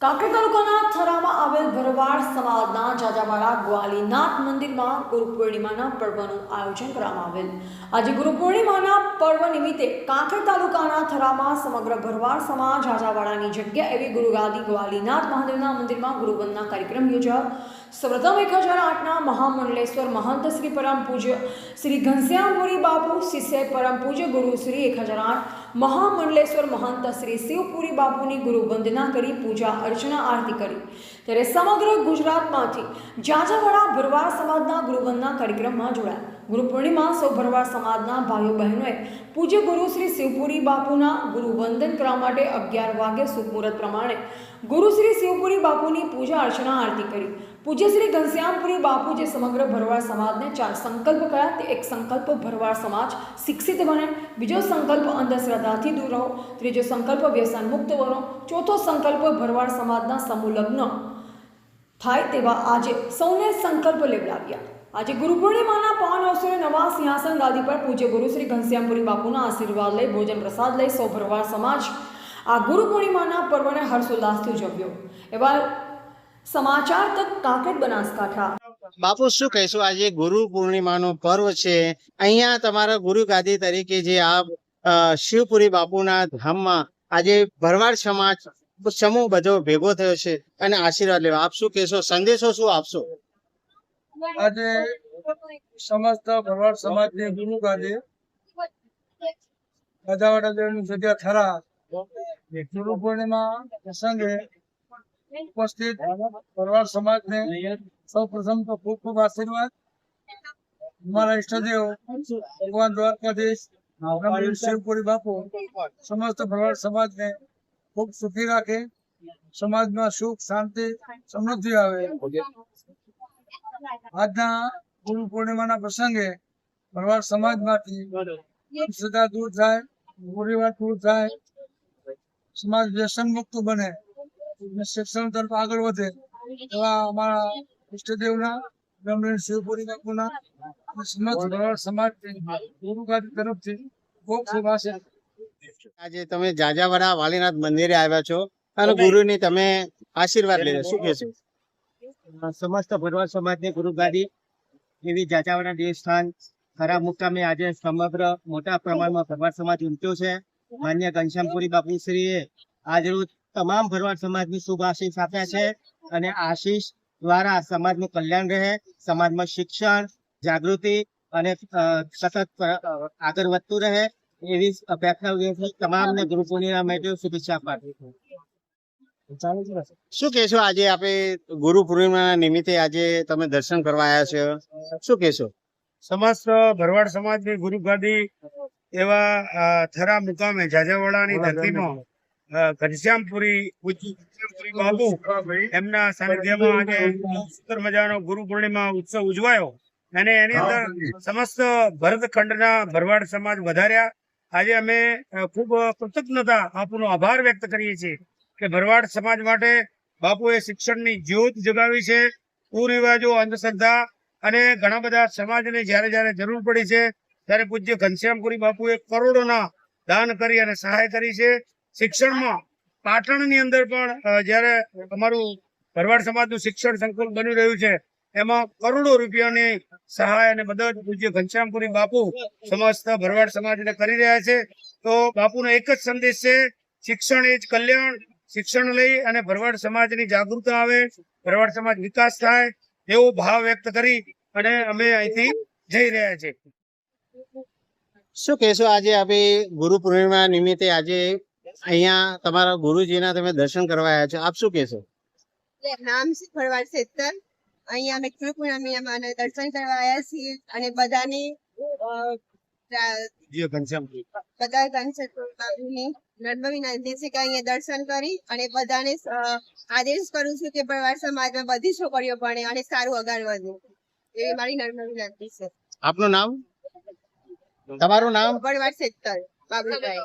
કાંકરેજ તાલુકાના થરામાં આવેલ ભરવાડ સમાજના જાજાવાડા ગ્વાલીનાથ મંદિરમાં ગુરુ પૂર્ણિમાના પર્વનું આયોજન કરવામાં આવેલ. આજે ગુરુ પૂર્ણિમાના પર્વ નિમિત્તે કાંકરેજ તાલુકાના થરામાં સમગ્ર ભરવાડ સમાજ જાજાવાડાની જગ્યા એવી ગુરુગાદી ગ્વાલીનાથ મહાદેવના મંદિરમાં ગુરુવંદના કાર્યક્રમ યોજાયો. સૌપ્રથમ એક હજાર આઠના મહામંડલેશ્વર મહંત શ્રી પરમ પૂજ્ય શ્રી ઘનશ્યામપુરી બાપુ શિષ્ય પરમ પૂજ્ય ગુરુ શ્રી એક હજાર આઠ મહામંડલેશ્વર મહંત શ્રી શિવપુરી બાપુની ગુરુ વંદના કરી પૂજા અર્ચના આરતી કરી. ત્યારે સમગ્ર ગુજરાતમાંથી જાજાવાડા ભરવાડ સમાજના ગુરુવંદના કાર્યક્રમમાં જોડાયા. ગુરુ પૂર્ણિમા સૌ ભરવાડ સમાજના ભાઈઓ બહેનોએ પૂજ્ય ગુરુ શ્રી શિવપુરી બાપુના ગુરુ વંદન કરવા માટે અગિયાર વાગે શુભ મુહૂર્ત પ્રમાણે ગુરુ શ્રી શિવપુરી બાપુની પૂજા અર્ચના આરતી કરી. પૂજ્ય શ્રી ઘનશ્યામપુરી બાપુ જે સમગ્ર ભરવાડ સમાજને ચાર સંકલ્પ કર્યા તે એક સંકલ્પ ભરવાડ સમાજ શિક્ષિત બને. બીજો સંકલ્પ અંધશ્રદ્ધાથી દૂર રહો. ત્રીજો સંકલ્પ વ્યસન મુક્ત બનો. ચોથો સંકલ્પ ભરવાડ સમાજના સમૂહ થાય તેવા આજે સૌને સંકલ્પ લેવડાવ્યા. આજે ગુરુ પૂર્ણિમાના પાવન અવસરે નવા સિંહાસન ગાદી પર પૂજ્ય ગુરુ શ્રી ઘનશ્યામપુરી બાપુના આશીર્વાદ લઈ, ભોજન પ્રસાદ લઈ સૌ ભરવાડ સમાજ આ ગુરુ પૂર્ણિમાના પર્વને હર્ષોલ્લાસથી ઉજવ્યો. એવા સમાચાર તક કાંકરેજ બનાસકાંઠા. બાપુ શું કહીશું? આજે ગુરુ પૂર્ણિમાનો પર્વ છે. અહીંયા તમારા ગુરુ ગાદી તરીકે જે આ શિવપુરી બાપુના ધામમાં આજે ભરવાડ સમાજ સમૂહ બધો ભેગો થયો છે અને આશીર્વાદ લેવા. આપ શું કહેશો? સંદેશો શું આપશો? આજે સમસ્ત ભરવાડ સમાજની ગુરુ ગાદી રાજાવાડા દેવની જગ્યા ખરા. ગુરુ પૂર્ણિમા પ્રસંગે ઉપસ્થિત ભરવાડ સમાજને સૌ પ્રથમ તો ખૂબ ખૂબ આશીર્વાદ. મારા ઇષ્ટદેવ ભગવાન દ્વારકાધીશ શિવપુરી બાપુ, સમસ્ત ભરવાડ સમાજને ખૂબ સુખી રાખે. સમાજમાં સુખ, શાંતિ, સમૃદ્ધિ આવે. આજના ગુરુ પૂર્ણિમાના પ્રસંગે ભરવાડ સમાજમાંથી સદા દૂર થાય ગોળીવાર દૂર થાય, સમાજ વ્યસન મુક્ત બને. શિક્ષણ તરફ આગળ વધે એવા અમારા ઈષ્ટદેવના બ્રહ્મદેવ શિવપુરી સમાજ ગુરુ ગાદી તરફથી ખૂબ આજે તમે જાજાવાડા વાલીનાથ મંદિરે આવ્યા છો અને ગુરુની તમે આશીર્વાદ લીધા. શું કહેશો સમસ્ત ભરવાડ સમાજની ગુરુ ગાદી એવી જાજાવાડા દેવસ્થાન ખરા મુકામે આજે સમગ્ર મોટા પ્રમાણમાં ભરવાડ સમાજ ઉમટ્યો છે. માન્ય ઘનશ્યામપુરી બાપુશ્રીએ આજરોજ તમામ ભરવાડ સમાજની શુભ આશીષ આપ્યા છે અને આશીષ દ્વારા સમાજનું કલ્યાણ રહે સમાજમાં શિક્ષણ જાગૃતિ અને સતત આગળ વધતું રહે એવી અપેક્ષા તમામને ગુરુ પૂર્ણિમા માટે શુભેચ્છા પાઠવું છું. શું કેશો આજે આપણે ગુરુ પૂર્ણિમા નિમિત્તે આજે તમે દર્શન કરવા આવ્યા છો? શું કેશો સમસ્ત ભરવાડ સમાજની ગુરુ ગાદી એવા થરા મુકામે જાજાવાડાની ધરતીમાં અ, ઘનશ્યામપુરી પૂજ્ય ઘનશ્યામપુરી બાબુ એમના સાનિધ્યમાં આજે સુંદર મજાનો ગુરુ પૂર્ણિમા ઉત્સવ ઉજવાયો. અને એની અંદર સમસ્ત ભરતખંડના ભરવાડ સમાજ વધાર્યા. આજે અમે ખૂબ કૃતજ્ઞતા આપનો આભાર વ્યક્ત કરીએ છીએ કે ભરવાડ સમાજ માટે બાપુએ શિક્ષણની જ્યોત જગાવી છે કુરિવાજો અંધશ્રદ્ધા અને ઘણા બધા સમાજને જ્યારે જ્યારે જરૂર પડી છે ત્યારે પૂજ્ય ઘનશ્યામપુરી બાપુએ કરોડોના દાન કરી અને સહાય કરી છે. શિક્ષણમાં પાટણની અંદર પણ જ્યારે અમારું ભરવાડ સમાજનું શિક્ષણ સંકુલ બની રહ્યું છે, એમાં કરોડો રૂપિયાની સહાય અને મદદ પૂજ્ય ઘનશ્યામપુરી બાપુ સમસ્ત ભરવાડ સમાજને કરી રહ્યા છે. તો બાપુનો એક જ સંદેશ છે, શિક્ષણ એ જ કલ્યાણ, શિક્ષણ લઈ અને ભરવાડ સમાજની જાગૃતતા આવે, ભરવાડ સમાજ વિકાસ થાય એવો ભાવ વ્યક્ત કરી અને અમે અહીંથી જઈ રહ્યા છીએ. શું કહેશો આજે આપણે ગુરુ પૂર્ણિમા નિમિત્તે આજે અહીંયા તમારા ગુરુજીના તમે દર્શન કરવા આવ્યા છો. આપ શું કહેશો? નામ છે ફરવાડ સેતર. અહીંયા અમે કૃપુરામીમાં દર્શન કરવા આવ્યા છીએ અને બધાની બધા છે કે અહીંયા દર્શન કરી અને બધાને આદેશ કરું છું કે ફરવાડ સમાજમાં બધી છોકરીઓ ભણે અને સારું આગળ વધે. એવી મારી નર્મ વિનંતી છે. આપનું નામ? તમારું નામ? ફરવાડ સેતર બાબુભાઈ